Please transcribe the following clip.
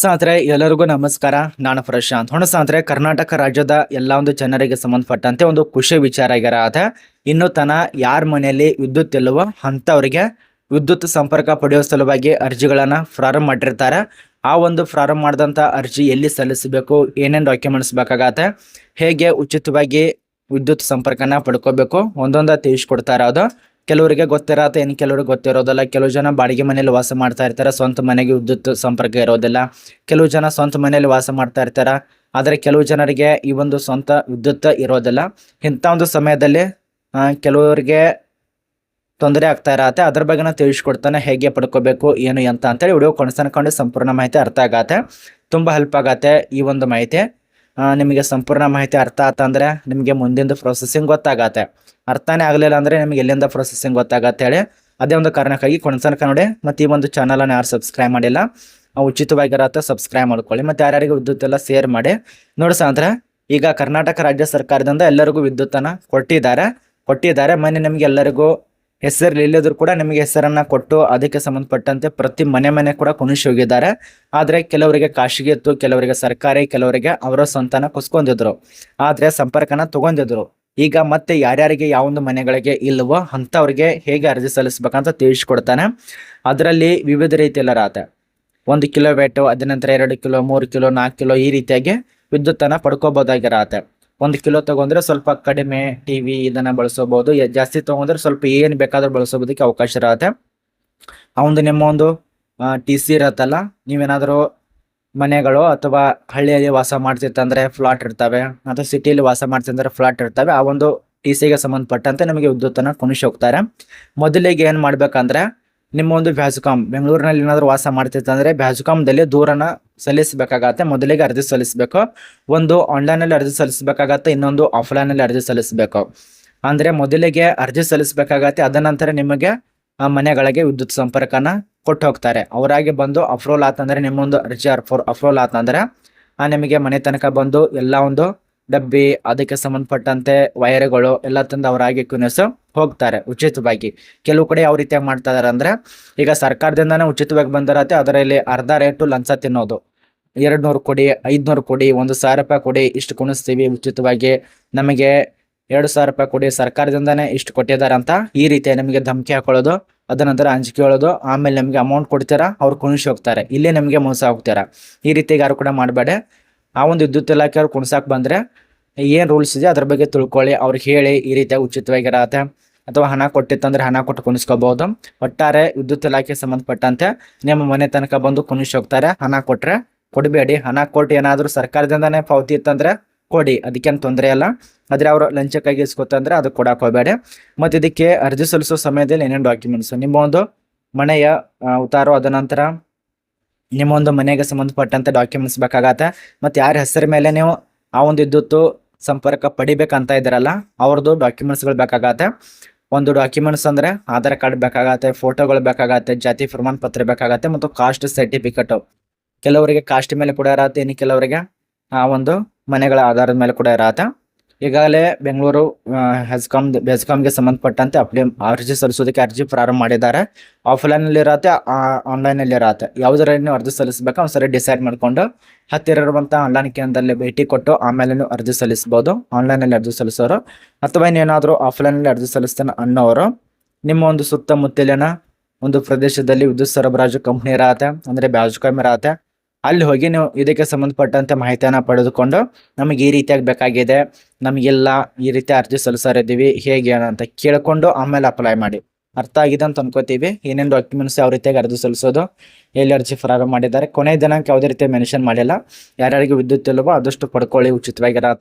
ಸಾಂದ್ರೆ ಎಲ್ಲರಿಗೂ ನಮಸ್ಕಾರ. ನಾನು ಪ್ರಶಾಂತ್. ಹೊಣ ಸಾತ್ರೆ ಕರ್ನಾಟಕ ರಾಜ್ಯದ ಎಲ್ಲ ಒಂದು ಜನರಿಗೆ ಸಂಬಂಧಪಟ್ಟಂತೆ ಒಂದು ಖುಷಿ ವಿಚಾರ ಆಗ್ಯಾರ ಇನ್ನು ತನ ಯಾರ ಮನೆಯಲ್ಲಿ ವಿದ್ಯುತ್ ಇಲ್ಲವೋ ಅಂಥವ್ರಿಗೆ ವಿದ್ಯುತ್ ಸಂಪರ್ಕ ಪಡೆಯುವ ಸಲುವಾಗಿ ಅರ್ಜಿಗಳನ್ನು ಪ್ರಾರಂಭ ಮಾಡಿರ್ತಾರೆ. ಆ ಒಂದು ಪ್ರಾರಂಭ ಮಾಡಿದಂಥ ಅರ್ಜಿ ಎಲ್ಲಿ ಸಲ್ಲಿಸಬೇಕು, ಏನೇನು ಡಾಕ್ಯುಮೆಂಟ್ಸ್ ಬೇಕಾಗತ್ತೆ, ಹೇಗೆ ಉಚಿತವಾಗಿ ವಿದ್ಯುತ್ ಸಂಪರ್ಕನ ಪಡ್ಕೋಬೇಕು, ಒಂದೊಂದ ತಿಳಿಸ್ಕೊಡ್ತಾರೆ ಅದು ಕೆಲವರಿಗೆ ಗೊತ್ತಿರತ್ತೆ ಏನು ಕೆಲವ್ರಿಗೆ ಗೊತ್ತಿರೋದಿಲ್ಲ. ಕೆಲವು ಜನ ಬಾಡಿಗೆ ಮನೇಲಿ ವಾಸ ಮಾಡ್ತಾ ಇರ್ತಾರೆ, ಸ್ವಂತ ಮನೆಗೆ ವಿದ್ಯುತ್ ಸಂಪರ್ಕ ಇರೋದಿಲ್ಲ. ಕೆಲವು ಜನ ಸ್ವಂತ ಮನೆಯಲ್ಲಿ ವಾಸ ಮಾಡ್ತಾ ಇರ್ತಾರೆ, ಆದರೆ ಕೆಲವು ಜನರಿಗೆ ಈ ಒಂದು ಸ್ವಂತ ವಿದ್ಯುತ್ ಇರೋದಿಲ್ಲ. ಇಂಥ ಒಂದು ಸಮಯದಲ್ಲಿ ಕೆಲವರಿಗೆ ತೊಂದರೆ ಆಗ್ತಾ ಇರತ್ತೆ. ಅದ್ರ ಬಗ್ಗೆ ನಾನು ತಿಳಿಸ್ಕೊಡ್ತಾನೆ, ಹೇಗೆ ಪಡ್ಕೋಬೇಕು, ಏನು ಅಂತ ಅಂತೇಳಿ ವಿಡಿಯೋ ಕೊನೆಸನ್ಕೊಂಡು ಸಂಪೂರ್ಣ ಮಾಹಿತಿ ಅರ್ಥ ಆಗತ್ತೆ. ತುಂಬ ಹೆಲ್ಪ್ ಆಗತ್ತೆ ಈ ಒಂದು ಮಾಹಿತಿ. ನಿಮಗೆ ಸಂಪೂರ್ಣ ಮಾಹಿತಿ ಅರ್ಥ ಆತಂದ್ರೆ ನಿಮಗೆ ಮುಂದಿನ ಪ್ರೊಸೆಸಿಂಗ್ ಗೊತ್ತಾಗತ್ತೆ. ಅರ್ಥನೇ ಆಗಲಿಲ್ಲ ಅಂದರೆ ನಿಮಗೆ ಎಲ್ಲಿಂದ ಪ್ರೊಸೆಸಿಂಗ್ ಗೊತ್ತಾಗತ್ತೆ ಹೇಳಿ. ಅದೇ ಒಂದು ಕಾರಣಕ್ಕಾಗಿ ಕೊನೆಸನ್ಕ ನೋಡಿ, ಮತ್ತು ಈ ಒಂದು ಚಾನಲನ್ನು ಯಾರು ಸಬ್ಸ್ಕ್ರೈಬ್ ಮಾಡಿಲ್ಲ ಉಚಿತವಾಗಿರತ್ತೆ ಸಬ್ಸ್ಕ್ರೈಬ್ ಮಾಡ್ಕೊಳ್ಳಿ. ಮತ್ತು ಯಾರ್ಯಾರಿಗೂ ವಿದ್ಯುತ್ ಎಲ್ಲ ಶೇರ್ ಮಾಡಿ. ನೋಡಿ ಅಂದ್ರೆ ಈಗ ಕರ್ನಾಟಕ ರಾಜ್ಯ ಸರ್ಕಾರದಿಂದ ಎಲ್ಲರಿಗೂ ವಿದ್ಯುತ್ತನ್ನು ಕೊಟ್ಟಿದ್ದಾರೆ. ಕೊಟ್ಟಿದ್ದಾರೆ, ಮೊನ್ನೆ ನಿಮಗೆ ಎಲ್ಲರಿಗೂ ಹೆಸರು ಇಲ್ಲದ್ರು ಕೂಡ ನಿಮಗೆ ಹೆಸರನ್ನ ಕೊಟ್ಟು ಅದಕ್ಕೆ ಸಂಬಂಧಪಟ್ಟಂತೆ ಪ್ರತಿ ಮನೆ ಮನೆ ಕೂಡ ಕುಣಿಸಿ ಹೋಗಿದ್ದಾರೆ. ಆದರೆ ಕೆಲವರಿಗೆ ಖಾಸಗಿ ಇತ್ತು, ಕೆಲವರಿಗೆ ಸರ್ಕಾರಿ, ಕೆಲವರಿಗೆ ಅವರ ಸ್ವಂತನ ಕುಸ್ಕೊಂಡಿದ್ರು. ಆದರೆ ಸಂಪರ್ಕನ ತಗೊಂಡಿದ್ರು. ಈಗ ಮತ್ತೆ ಯಾರ್ಯಾರಿಗೆ ಯಾವೊಂದು ಮನೆಗಳಿಗೆ ಇಲ್ಲವೋ ಅಂಥವ್ರಿಗೆ ಹೇಗೆ ಅರ್ಜಿ ಸಲ್ಲಿಸ್ಬೇಕಂತ ತಿಳಿಸ್ಕೊಡ್ತಾನೆ. ಅದರಲ್ಲಿ ವಿವಿಧ ರೀತಿಯಲ್ಲಿ ಇರತ್ತೆ ಒಂದು ಕಿಲೋ ವೇಟು ಅದ ನಂತರ ಎರಡು ಕಿಲೋ, ಮೂರು ಕಿಲೋ, ನಾಲ್ಕು ಕಿಲೋ ಈ ರೀತಿಯಾಗಿ ವಿದ್ಯುತ್ತನ್ನು ಪಡ್ಕೋಬೋದಾಗಿರತ್ತೆ ಒಂದು ಕಿಲೋ ತಗೊಂಡ್ರೆ ಸ್ವಲ್ಪ ಕಡಿಮೆ ಟಿ ವಿ ಇದನ್ನ ಬಳಸಬಹುದು. ಜಾಸ್ತಿ ತಗೊಂಡ್ರೆ ಸ್ವಲ್ಪ ಏನು ಬೇಕಾದ್ರೂ ಬಳಸೋದಕ್ಕೆ ಅವಕಾಶ ಇರತ್ತೆ. ಒಂದು ನಿಮ್ಮ ಒಂದು ಟಿ ಸಿ ಇರತ್ತಲ್ಲ, ನೀವೇನಾದರೂ ಮನೆಗಳು ಅಥವಾ ಹಳ್ಳಿಯಲ್ಲಿ ವಾಸ ಮಾಡ್ತಿತ್ತಂದರೆ ಫ್ಲಾಟ್ ಇರ್ತವೆ, ಅಥವಾ ಸಿಟಿಯಲ್ಲಿ ವಾಸ ಮಾಡ್ತಿದ್ರೆ ಫ್ಲಾಟ್ ಇರ್ತವೆ, ಆ ಒಂದು ಟಿ ಸಿಗೆ ಸಂಬಂಧಪಟ್ಟಂತೆ ನಮಗೆ ವಿದ್ಯುತ್ತನ್ನು ಕುಣಿಸಿ ಹೋಗ್ತಾರೆ. ಮೊದಲಿಗೆ ಏನು ಮಾಡ್ಬೇಕಂದ್ರೆ ನಿಮ್ಮ ಒಂದು ಬ್ಯಾಜುಕಾಮ್, ಬೆಂಗಳೂರಿನಲ್ಲಿ ಏನಾದರೂ ವಾಸ ಮಾಡ್ತಿತ್ತಂದರೆ ಬ್ಯಾಜುಕಾಮ್ದಲ್ಲಿ ದೂರನ ಸಲ್ಲಿಸಬೇಕಾಗತ್ತೆ. ಮೊದಲಿಗೆ ಅರ್ಜಿ ಸಲ್ಲಿಸಬೇಕು. ಒಂದು ಆನ್ಲೈನಲ್ಲಿ ಅರ್ಜಿ ಸಲ್ಲಿಸಬೇಕಾಗತ್ತೆ, ಇನ್ನೊಂದು ಆಫ್ಲೈನಲ್ಲಿ ಅರ್ಜಿ ಸಲ್ಲಿಸಬೇಕು. ಅಂದರೆ ಮೊದಲಿಗೆ ಅರ್ಜಿ ಸಲ್ಲಿಸಬೇಕಾಗತ್ತೆ, ಅದ ನಂತರ ನಿಮಗೆ, ಆ, ಮನೆಗಳಿಗೆ ವಿದ್ಯುತ್ ಸಂಪರ್ಕನ ಕೊಟ್ಟು ಹೋಗ್ತಾರೆ ಅವರಾಗಿ ಬಂದು ಅಫ್ರೋಲ್ ಆತಂದರೆ ನಿಮ್ಮೊಂದು ಅರ್ಜಿ ಅಫ್ರೋ ಅಫ್ರೋಲ್ ಆತಂದರೆ, ಆ, ನಿಮಗೆ ಮನೆ ತನಕ ಬಂದು ಎಲ್ಲ ಒಂದು ಡಬ್ಬಿ, ಅದಕ್ಕೆ ಸಂಬಂಧಪಟ್ಟಂತೆ ವೈರ್ಗಳು ಎಲ್ಲ ತಂದು ಅವರಾಗಿ ಕುಣಿಸು ಹೋಗ್ತಾರೆ ಉಚಿತವಾಗಿ. ಕೆಲವು ಕಡೆ ಯಾವ ರೀತಿಯಾಗಿ ಮಾಡ್ತಾ ಇದಾರೆ ಅಂದ್ರೆ, ಈಗ ಸರ್ಕಾರದಿಂದಾನೇ ಉಚಿತವಾಗಿ ಬಂದಿರತ್ತೆ, ಅದರಲ್ಲಿ ಅರ್ಧ ರೇಟು ಲಂಚ ತಿನ್ನೋದು. ಎರಡು ನೂರು ಕೊಡಿ, ಐದ್ನೂರು ಕೊಡಿ, ಒಂದು ಸಾವಿರ ರೂಪಾಯಿ ಕೊಡಿ, ಇಷ್ಟು ಕುಣಿಸ್ತೀವಿ ಉಚಿತವಾಗಿ. ನಮಗೆ ಎರಡು ಸಾವಿರ ರೂಪಾಯಿ ಕೊಡಿ, ಸರ್ಕಾರದಿಂದಾನೇ ಇಷ್ಟು ಕೊಟ್ಟಿದ್ದಾರೆ ಅಂತ ಈ ರೀತಿ ನಮಗೆ ಧಮಕಿ ಹಾಕೊಳ್ಳೋದು ಅದನಂತರ ನಂತರ ಹೇಳೋದು, ಆಮೇಲೆ ನಮಗೆ ಅಮೌಂಟ್ ಕೊಡ್ತೀರಾ, ಅವ್ರು ಕುಣಿಸಿ ಹೋಗ್ತಾರೆ. ಇಲ್ಲೇ ನಮಗೆ ಮೋಸ ಹೋಗ್ತೀರಾ ಈ ರೀತಿ ಯಾರು ಕೂಡ ಮಾಡಬೇಡಿ. ಆ ಒಂದು ವಿದ್ಯುತ್ ಇಲಾಖೆಯವ್ರು ಕುಣಿಸಾಕ್ ಬಂದ್ರೆ ಏನು ರೂಲ್ಸ್ ಇದೆ ಅದ್ರ ಬಗ್ಗೆ ತಿಳ್ಕೊಳ್ಳಿ ಅವ್ರಿಗೆ ಹೇಳಿ ಈ ರೀತಿಯಾಗಿ ಉಚಿತವಾಗಿರತ್ತೆ. ಅಥವಾ ಹಣ ಕೊಟ್ಟಿತ್ತಂದ್ರೆ ಹಣ ಕೊಟ್ಟು ಕುಣಿಸ್ಕೋಬಹುದು ಒಟ್ಟಾರೆ ವಿದ್ಯುತ್ ಇಲಾಖೆ ಸಂಬಂಧಪಟ್ಟಂತೆ ನಿಮ್ಮ ಮನೆ ತನಕ ಬಂದು ಕುಣಿಸಿ ಹೋಗ್ತಾರೆ. ಹಣ ಕೊಟ್ರೆ ಕೊಡಬೇಡಿ. ಹಣ ಕೊಟ್ಟು ಏನಾದರೂ ಸರ್ಕಾರದಿಂದನೇ ಪಾವತಿ ಇತ್ತಂದ್ರೆ ಕೊಡಿ. ಅದಕ್ಕೇನು ತೊಂದರೆ ಇಲ್ಲ. ಆದರೆ ಅವರು ಲಂಚಕ್ಕಾಗಿ ಇಸ್ಕೊತಂದ್ರೆ ಅದು ಕೊಡಕ್ಕೆ ಹೋಗಬೇಡಿ. ಮತ್ತು ಇದಕ್ಕೆ ಅರ್ಜಿ ಸಲ್ಲಿಸೋ ಸಮಯದಲ್ಲಿ ಏನೇನು ಡಾಕ್ಯುಮೆಂಟ್ಸ್ ನಿಮ್ಮ ಒಂದು ಮನೆಯ ಉತ್ತಾರೋ ಅದ ನಂತರ ನಿಮ್ಮ ಒಂದು ಮನೆಗೆ ಸಂಬಂಧಪಟ್ಟಂತೆ ಡಾಕ್ಯುಮೆಂಟ್ಸ್ ಬೇಕಾಗತ್ತೆ. ಮತ್ತು ಯಾರ ಹೆಸರ ಮೇಲೆ ನೀವು ಆ ಒಂದು ವಿದ್ಯುತ್ತು ಸಂಪರ್ಕ ಪಡಿಬೇಕಂತ ಇದ್ದಾರಲ್ಲ ಅವ್ರದ್ದು ಡಾಕ್ಯುಮೆಂಟ್ಸ್ಗಳು ಬೇಕಾಗತ್ತೆ. ಒಂದು ಡಾಕ್ಯುಮೆಂಟ್ಸ್ ಅಂದ್ರೆ ಆಧಾರ್ ಕಾರ್ಡ್ ಬೇಕಾಗತ್ತೆ ಫೋಟೋಗಳು ಬೇಕಾಗತ್ತೆ, ಜಾತಿ, ಪ್ರಮಾಣ ಪತ್ರ ಬೇಕಾಗತ್ತೆ ಮತ್ತು ಕಾಸ್ಟ್ ಸರ್ಟಿಫಿಕೇಟ್ ಕೆಲವರಿಗೆ ಕಾಸ್ಟ್ ಮೇಲೆ ಕೂಡ ಇರತ್ತೆ, ಇನ್ನು ಕೆಲವರಿಗೆ, ಆ, ಒಂದು ಮನೆಗಳ ಆಧಾರದ ಮೇಲೆ ಕೂಡ ಇರತ್ತೆ. ಈಗಾಗಲೇ ಬೆಂಗಳೂರು ಹೆಸ್ಕಾಮ್ ಬೆಸ್ಕಾಮ್ಗೆ ಸಂಬಂಧಪಟ್ಟಂತೆ ಅಪ್ಲೈ ಅರ್ಜಿ ಸಲ್ಲಿಸೋದಕ್ಕೆ ಅರ್ಜಿ ಪ್ರಾರಂಭ ಮಾಡಿದ್ದಾರೆ. ಆಫ್ಲೈನಲ್ಲಿ ಇರತ್ತೆ ಆನ್ಲೈನಲ್ಲಿ ಇರತ್ತೆ ಯಾವುದರಲ್ಲಿ ನೀವು ಅರ್ಜಿ ಸಲ್ಲಿಸಬೇಕು, ಒಂದ್ಸರಿ ಡಿಸೈಡ್ ಮಾಡಿಕೊಂಡು ಹತ್ತಿರ ಇರುವಂಥ ಆನ್ಲೈನ್ ಕೇಂದ್ರದಲ್ಲಿ ಭೇಟಿ ಕೊಟ್ಟು ಆಮೇಲೆ ಅರ್ಜಿ ಸಲ್ಲಿಸ್ಬೋದು ಆನ್ಲೈನಲ್ಲಿ ಅರ್ಜಿ ಸಲ್ಲಿಸೋರು ಅಥವಾ ಇನ್ನೇನಾದರೂ ಆಫ್ಲೈನಲ್ಲಿ ಅರ್ಜಿ ಸಲ್ಲಿಸ್ತಾನೆ ಅನ್ನೋರು ನಿಮ್ಮ ಒಂದು ಸುತ್ತಮುತ್ತಲಿನ ಒಂದು ಪ್ರದೇಶದಲ್ಲಿ ವಿದ್ಯುತ್ ಸರಬರಾಜು ಕಂಪ್ನಿ ಇರತ್ತೆ, ಅಂದರೆ ಬ್ಯಾಜ್ಕಾಮ್ ಇರತ್ತೆ ಅಲ್ಲಿ ಹೋಗಿ ನೀವು ಇದಕ್ಕೆ ಸಂಬಂಧಪಟ್ಟಂತೆ ಮಾಹಿತಿಯನ್ನು ಪಡೆದುಕೊಂಡು ನಮಗೆ ಈ ರೀತಿಯಾಗಿ ಬೇಕಾಗಿದೆ ನಮಗೆಲ್ಲ ಈ ರೀತಿ ಅರ್ಜಿ ಸಲ್ಲಿಸೋರಿದ್ದೀವಿ, ಹೇಗೆ ಅಂತ ಕೇಳಿಕೊಂಡು ಆಮೇಲೆ ಅಪ್ಲೈ ಮಾಡಿ. ಅರ್ಥ ಆಗಿದೆ ಅಂತ ಅನ್ಕೋತೀವಿ. ಏನೇನು ಡಾಕ್ಯುಮೆಂಟ್ಸ್ ಯಾವ ರೀತಿಯಾಗಿ ಅರ್ಜಿ ಸಲ್ಲಿಸೋದು, ಎಲ್ಲಿ ಅರ್ಜಿ ಪ್ರಾರಂಭ ಮಾಡಿದ್ದಾರೆ, ಕೊನೆಯ ದಿನಾಂಕ ಯಾವುದೇ ರೀತಿ ಮೆನ್ಷನ್ ಮಾಡಿಲ್ಲ. ಯಾರ್ಯಾರಿಗೆ ವಿದ್ಯುತ್ ಇಲ್ಲವೋ ಆದಷ್ಟು ಪಡ್ಕೊಳ್ಳಿ ಉಚಿತವಾಗಿರ